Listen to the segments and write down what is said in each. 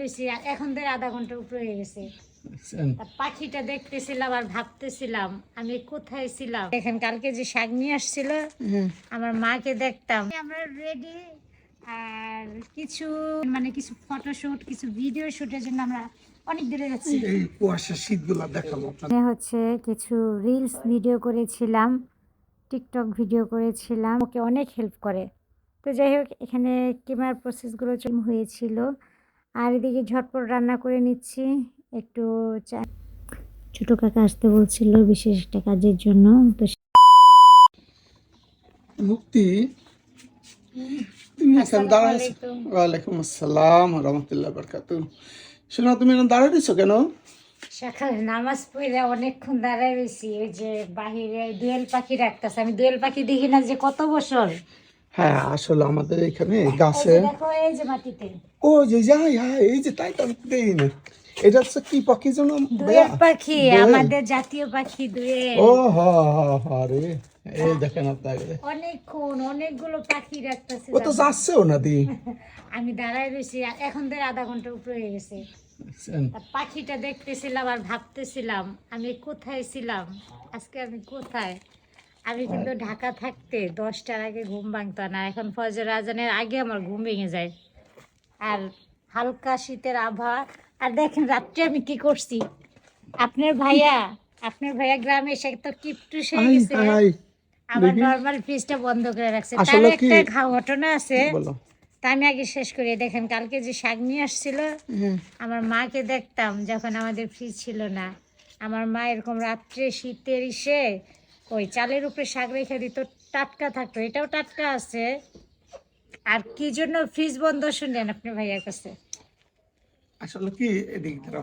রয়েছি আর এখন ধরে আধা ঘণ্টা উপরে হয়ে গেছে। পাখিটা দেখতেছিলাম আর ভাবতেছিলাম আমি কোথায় ছিলাম? দেখেন কালকে যে শাক নিয়ে আসছিল আমার মাকে দেখতাম। আমরা রেডি আর কিছু মানে কিছু ফটোশুট কিছু ভিডিও শুটের জন্য আমরা অনেক দূরে যাচ্ছি। এই কুয়াশা শীতগুলা দেখাবো এখানে হচ্ছে কিছু রিলস ভিডিও করেছিলাম টিকটক ভিডিও করেছিলাম ওকে অনেক হেল্প করে। তো যাই হোক এখানে কেমার প্রসেসগুলো হয়েছিল। আর এদিকে ঝটপট রান্না করে নিচ্ছি। একটু চা ছোটো কাকা আসতে বলছিল বিশেষ একটা কাজের জন্য তো মুক্তি তুমি এখানে আলাইকুম। ওয়ালাইকুম আসসালাম রহমতুল্লাহ বরকাত। শোনো তুমি এখানে দাঁড়ায় রয়েছো কেন? সকালে নামাজ পড়ে অনেকক্ষণ দাঁড়ায় রয়েছি ওই যে বাহিরে দোয়েল পাখি রাখতেছে আমি দোয়েল পাখি দেখি না যে কত বছর? হ্যাঁ আসলে আমাদের এখানে গাছে ও যে যাই হ্যাঁ এই যে তাই তো দেই না। এটা হচ্ছে কি পাখি যেন পাখি আমাদের জাতীয় পাখি দোয়েল ও হ হ হ রে। এই দেখেন আপনাকে অনেকক্ষণ অনেকগুলো পাখি রাখতেছে ও তো যাচ্ছেও না দি। আমি দাঁড়ায় রয়েছি এখন আধা ঘণ্টা উপরে হয়ে গেছে। পাখিটা দেখতেছিলাম আর ভাবতেছিলাম আমি কোথায় ছিলাম? আজকে আমি কোথায়? আমি কিন্তু ঢাকা থাকতে দশটার আগে ঘুম ভাঙতো না এখন ফজর আজানের আগে আমার ঘুম ভেঙে যায়। আর হালকা শীতের আবহাওয়া আর দেখেন রাত্রে আমি কি করছি? আপনার ভাইয়া আপনার ভাইয়া গ্রামে এসে তো কিপটুস হয়ে আই গেছে। আবার নর্মাল ফ্রিজটা বন্ধ করে রাখছে। তার একটা ঘটনা আছে। তা আমি আগে শেষ করি। দেখেন কালকে যে শাক নিয়ে আসছিল আমার মাকে দেখতাম যখন আমাদের ফ্রিজ ছিল না। আমার মা এরকম রাত্রে শীতের ইসে ওই চালের উপরে শাক রেখে দিত, টাটকা থাকতো, এটাও টাটকা আছে। আর কি জন্য ফ্রিজ বন্ধ শুনলেন আপনি ভাইয়ার কাছে? আসলে কি, এদিক ধরো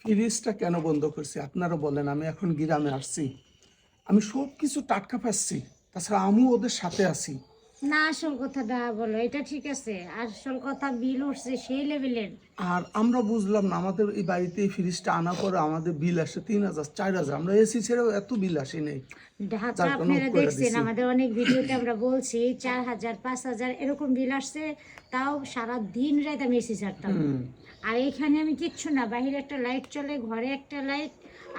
ফ্রিজটা কেন বন্ধ করছি? আপনারা বলেন, আমি এখন গ্রামে আসছি। আমি সব কিছু টাটকা পাচ্ছি, তাছাড়া আমিও ওদের সাথে আছি। না আসল কথাটা বলো এটা ঠিক আছে। আসল কথা বিল উঠছে সেই লেভেলের আর আমরা বুঝলাম না আমাদের এই বাড়িতে এই ফ্রিজটা পরে আমাদের বিল আসে তিন হাজার চার হাজার। আমরা এসি ছেড়েও এত বিল আসে নেই। ঢাকা আপনারা দেখছেন আমাদের অনেক ভিডিওতে আমরা বলছি চার হাজার পাঁচ হাজার এরকম বিল আসছে তাও সারা দিন রাত আমি এসি ছাড়তাম। আর এখানে আমি কিচ্ছু না বাইরে একটা লাইট চলে ঘরে একটা লাইট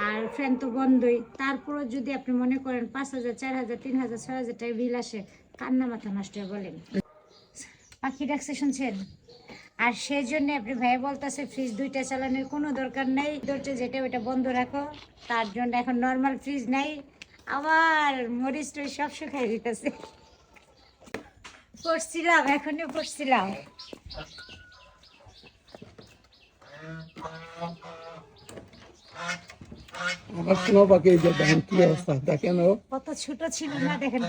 আর ফ্যান তো বন্ধই। তারপরও যদি আপনি মনে করেন পাঁচ হাজার চার হাজার তিন হাজার ছয় হাজার টাকা বিল আসে কান্না মাথা নষ্ট বলেন। পাখি ডাকছে, শুনছেন? আর সেই জন্য আপনি ভাই বলতেছে, ফ্রিজ দুইটা চালানোর কোনো দরকার নেই। ধরছে যেটা, ওইটা বন্ধ রাখো। তার জন্য এখন নর্মাল ফ্রিজ নাই। আবার মরিচ টরিচ সব শুকাই দিতেছে পড়ছিলাম, এখনই পড়ছিলাম। আমার শোনো বাকি যে দেখেন কি অবস্থা, দেখেন ও। ছোট ছিল না দেখেন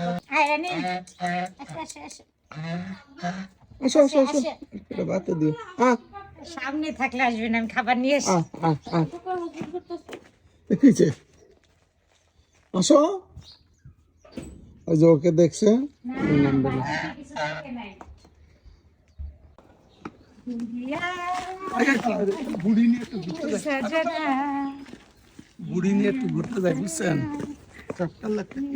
এটা বাতে দিও হ্যাঁ সামনে থাকলে আসবেন আমি খাবার নিয়ে এসি দেখিছে আসো। ওই যে ওকে দেখছে। বুড়ি নিয়ে একটু ঘুরতে যাই বুড়ি নিয়ে একটু ঘুরতে যাই বুঝছেন?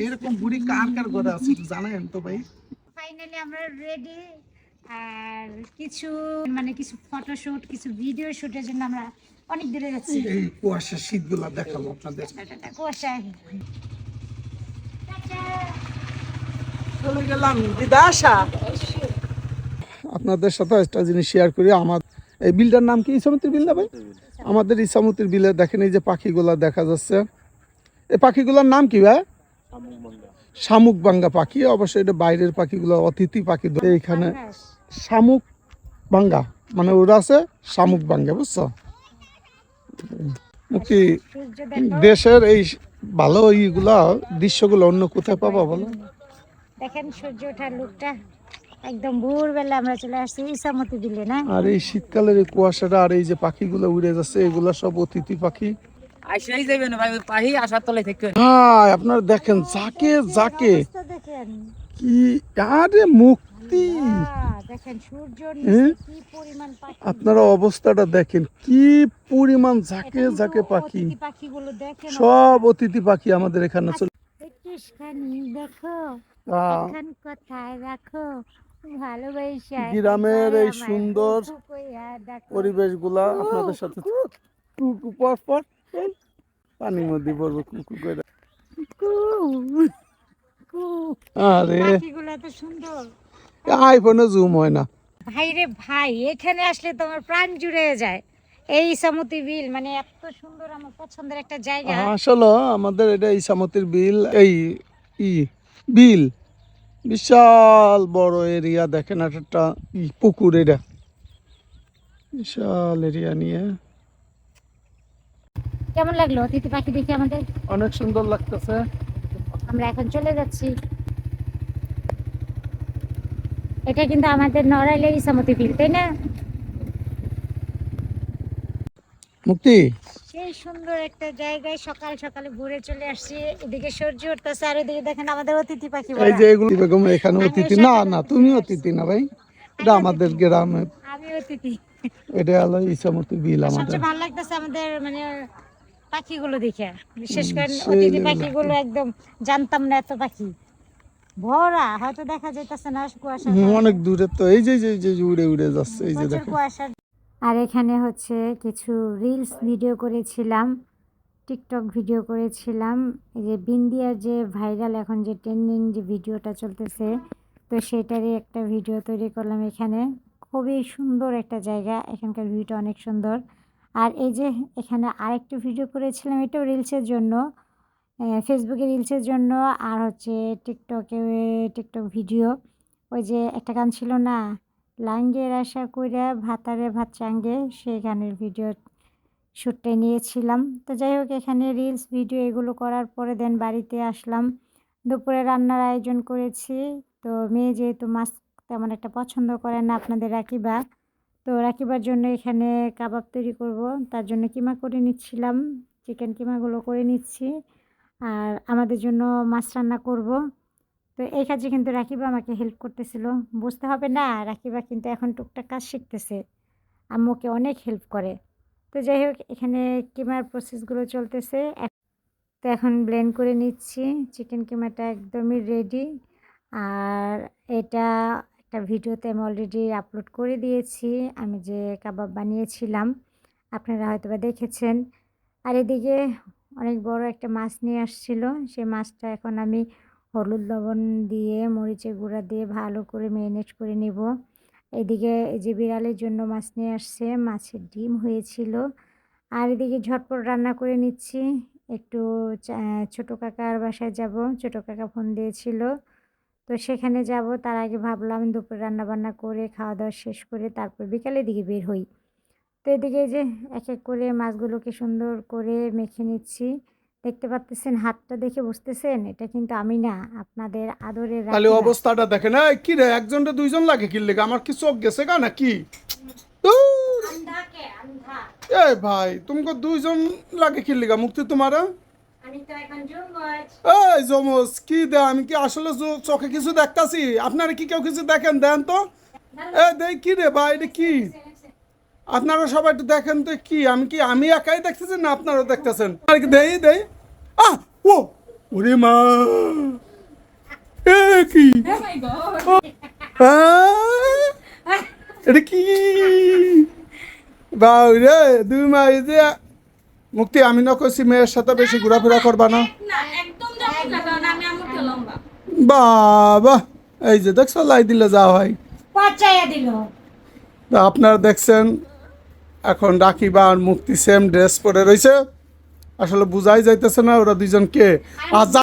এরকম বুড়ি কার কার ঘরে আছে জানেন তো ভাই। ফাইনালি আমরা রেডি আর কিছু মানে কিছু ফটোশুট কিছু ভিডিও শুটের জন্য আমরা অনেক দূরে যাচ্ছি। এই কুয়াশা শীতগুলা দেখাবো আপনাদের। টাটা। চলে গেলাম দিদা আপনাদের সাথে একটা জিনিস শেয়ার করি আমার এই বিলটার নাম কি? ইসামতির বিল না ভাই? আমাদের ইসামতির বিলে দেখেন এই যে পাখিগুলা দেখা যাচ্ছে। এই পাখিগুলোর নাম কি ভাই? শামুক বাঙ্গা। পাখি অবশ্যই এটা বাইরের পাখিগুলো অতিথি পাখি এইখানে শামুক বাঙ্গা মানে ওরা আছে শামুক বাঙ্গা বুঝছ? দেখো দেশের এই ভালো ইগুলা দৃশ্যগুলো অন্য কোথায় পাবো বলো? দেখেন সূর্য ওঠার লুকটা একদম ভোরবেলা আমরা চলে আসছি ইসামতি দিলে না? আর এই শীতকালের এই কুয়াশাটা আর এই যে পাখিগুলো উড়ে যাচ্ছে এগুলা সব অতিথি পাখি। আইসাই যাবেন ভাই পাহি আসার তলায় থেকে হ্যাঁ আপনারা দেখেন যাকে যাকে দেখেন কি আরে মুক্তি সূর্য হ্যাঁ? কি পরিমাণ পাখি আপনারা অবস্থাটা দেখেন কি পরিমাণ কিন্তু যাকে পাখি অতিথি পাখিগুলো দেখেন সব অতিথি পাখি আমাদের এখানে চলে গ্রামের এই সুন্দর পরিবেশগুলা আপনাদের সাথে টুকু পর পর এই পানির মধ্যে পড়বে কুকু করে। আরে। সুন্দর। আইফোনে জুম হয় না। ভাই রে ভাই এখানে আসলে তোমার প্রাণ জুড়ে যায়। এই সামুতি বিল মানে এত সুন্দর আমার পছন্দের একটা জায়গা। আসলে আমাদের এটা ইসামতির বিল এই ই বিল। বিশাল বড় এরিয়া দেখেন একটা পুকুর এটা। বিশাল এরিয়া নিয়ে। কেমন লাগল অতিথি পাখি দেখে আমাদের? অনেক সুন্দর লাগতেছে। আমরা এখন চলে যাচ্ছি। এটা কিন্তু আমাদের নড়াইলের ইসামতি বিল তাই না? মুক্তি? সেই সুন্দর একটা জায়গায় সকাল সকালে ঘুরে চলে আসছি। এদিকে সূর্য উঠতেছে আর এদিকে দেখেন আমাদের অতিথি পাখি এই যে এগুলো বেগম এখানে অতিথি? না না তুমি অতিথি না ভাই। এটা আমাদের গ্রামে আমি অতিথি। এটা হলো ইসামতি বিল আমাদের সবচেয়ে ভালো লাগতেছে আমাদের মানে পাখিগুলো দেখে। বিশেষ করে অতিথি পাখিগুলো একদম জানতাম না এত পাখি। ভরা হয়তো দেখা যাইতেছে না কুয়াশা অনেক দূরে তো। এই যে যে উড়ে উড়ে যাচ্ছে এই যে কুয়াশা। আর এখানে হচ্ছে কিছু রিলস ভিডিও করেছিলাম টিকটক ভিডিও করেছিলাম। এই যে বিন্দিয়ার যে ভাইরাল এখন যে ট্রেন্ডিং যে ভিডিওটা চলতেছে তো সেটারই একটা ভিডিও তৈরি করলাম এখানে। খুবই সুন্দর একটা জায়গা এখানকার ভিউটা অনেক সুন্দর। আর এই যে এখানে আরেকটা ভিডিও করেছিলাম, এটাও রিলসের জন্য ফেসবুকে রিলসের জন্য, আর হচ্ছে টিকটকে টিকটক ভিডিও ওই যে একটা গান ছিল না লাঙ্গের আশা কইরা ভাতারে ভাত চাঙ্গে সেই গানের ভিডিও শ্যুটটা নিয়েছিলাম। তো যাই হোক, এখানে রিলস ভিডিও এগুলো করার পরে দেন বাড়িতে আসলাম। দুপুরে রান্নার আয়োজন করেছি। তো মেয়ে যেহেতু মাছ তেমন একটা পছন্দ করে না, আপনাদের রাকিবা তো রাখিবার জন্য এখানে কাবাব তৈরি করব। তার জন্য কিমা করে নিচ্ছিলাম চিকেন কিমাগুলো করে নিচ্ছি। আর আমাদের জন্য মাছ রান্না করব। তো এই কাজে কিন্তু রাকিবা আমাকে হেল্প করতেছিল। বুঝতে হবে না রাকিবা কিন্তু এখন টুকটাক কাজ শিখতেছে। আম্মুকে অনেক হেল্প করে। তো যাই হোক, এখানে কিমার প্রসেসগুলো চলতেছে। তো এখন ব্লেন্ড করে নিচ্ছি। চিকেন কিমাটা একদমই রেডি আর এটা একটা ভিডিওতে আমি অলরেডি আপলোড করে দিয়েছি। আমি যে কাবাব বানিয়েছিলাম, আপনারা হয়তো বা দেখেছেন। আর এদিকে অনেক বড় একটা মাছ নিয়ে আসছিল। সেই মাছটা এখন আমি হলুদ লবণ দিয়ে, মরিচের গুঁড়া দিয়ে ভালো করে ম্যারিনেট করে নেব। এদিকে যে বিড়ালের জন্য মাছ নিয়ে আসছে, মাছের ডিম হয়েছিল। আর এদিকে ঝটপট রান্না করে নিচ্ছি। একটু ছোটো কাকার বাসায় যাব। ছোটো কাকা ফোন দিয়েছিল। তো সেখানে যাব তার আগে ভাবলাম দুপুরে রান্না বান্না করে খাওয়া দাওয়া শেষ করে তারপর বিকালের দিকে বের হই। তো এদিকে যে এক এক করে মাছগুলোকে সুন্দর করে মেখে নিচ্ছি। দেখতে পাচ্তেছেন হাতটা দেখে বুঝতেছেন? এটা কিন্তু আমি না আপনাদের আদরের তাহলে অবস্থাটা দেখেন এই কি রে একজনটা দুইজন লাগে কি লেগে আমার কি চোখ গেছে গা নাকি? আন্ধা। ভাই তোমাকে দুইজন লাগে কি লেগা মুক্তি তোমার জুমজ কি দে আমি কি আসলে চোখে কিছু দেখতাছি? আপনারা কি কেউ কিছু দেখেন দেন তো। এ দেই কি রে ভাই এটা কি? আপনারা সবাই একটু দেখেন তো কি? আমি কি আমি একাই দেখতেছি না আপনারাও দেখতেছেন? আর কি দেই দেই। আহ ও ওরে মা। এ কি? আহ, এটা কি? বাউরে দুই মাই যে মুক্তি আমি না কইছি মেয়ের সাথে বেশি ঘোরাফেরা করবা না। না একদম যাব না কারণ আমি আমার থেকে লম্বা। বাবা এই যে দেখছ লাই দিলে যা হয়। পচাইয়া দিল। তা আপনারা দেখছেন এখন রাকিবা আর মুক্তি সেম ড্রেস পরে রয়েছে আসলে বুঝাই যাইতেছে না ওরা দুইজন কে? আচ্ছা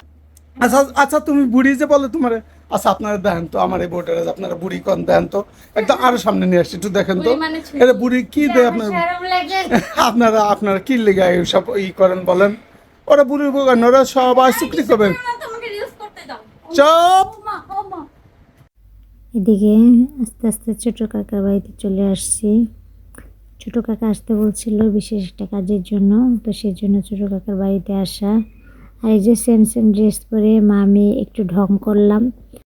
আচ্ছা আচ্ছা তুমি বুড়ি যে বলে তোমার আচ্ছা আপনারা দেখেন তো আমার এই বোটের আপনারা বুড়ি কন দেন তো। একদম আরও সামনে নিয়ে আসছি একটু দেখেন তো। মানে এটা বুড়ি কি দেয় আপনার? আপনারা আপনারা কি লেগে সব ই করেন বলেন? ওরা বুড়ি বোগান ওরা সবাই চুক্তি করবেন না তোমাকে রিলস করতে দাও। চপ এদিকে আস্তে আস্তে ছোট কাকার বাড়িতে চলে আসছি। ছোট কাকা আসতে বলছিল বিশেষ একটা কাজের জন্য তো সেই জন্য ছোট কাকার বাড়িতে আসা। আর এই যে সেম সেম ড্রেস পরে মা আমি একটু ঢং করলাম।